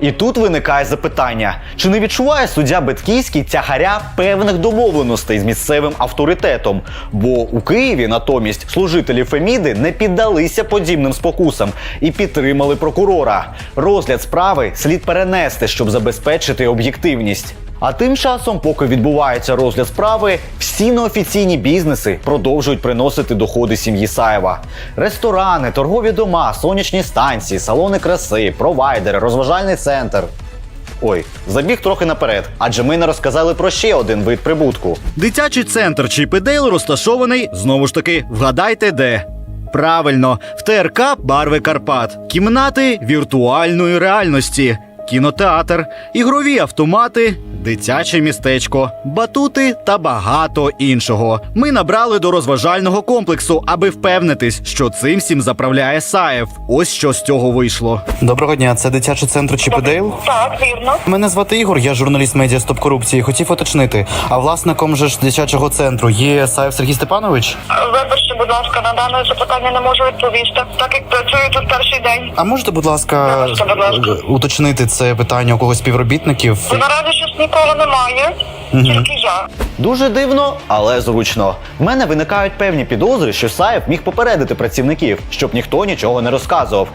І тут виникає запитання: чи не відчуває суддя Беткійський тягаря певних домовленостей з місцевим авторитетом? Бо у Києві натомість служителі Феміди не піддалися подібним спокусам і підтримали прокурора. Розгляд справи слід перенести, щоб забезпечити об'єктивність. А тим часом, поки відбувається розгляд справи, всі неофіційні бізнеси продовжують приносити доходи сім'ї Саєва. Ресторани, торгові дома, сонячні станції, салони краси, провайдери, розважальний центр. Ой, забіг трохи наперед, адже ми не розказали про ще один вид прибутку. Дитячий центр Чіпідейл розташований знову ж таки, вгадайте де. Правильно, в ТРК Барви Карпат, кімнати віртуальної реальності, кінотеатр, ігрові автомати, дитяче містечко, батути та багато іншого. Ми набрали до розважального комплексу, аби впевнитись, що цим всім заправляє Саєв. Ось що з цього вийшло. Доброго дня, це дитячий центр Чіпідейл. Так, вірно. Мене звати Ігор, я журналіст медіа Стоп корупції. Хотів уточнити. А власником же ж дитячого центру є Саєв Сергій Степанович? Вибачте, будь ласка, на дане запитання не можу відповісти, так як працюю тут перший день. А можете, будь ласка, Вибачте, будь ласка. е, уточнити це питання у когось співробітників? Наразі щось нікого немає, тільки я. Дуже дивно, але зручно. В мене виникають певні підозри, що Саєв міг попередити працівників, щоб ніхто нічого не розказував.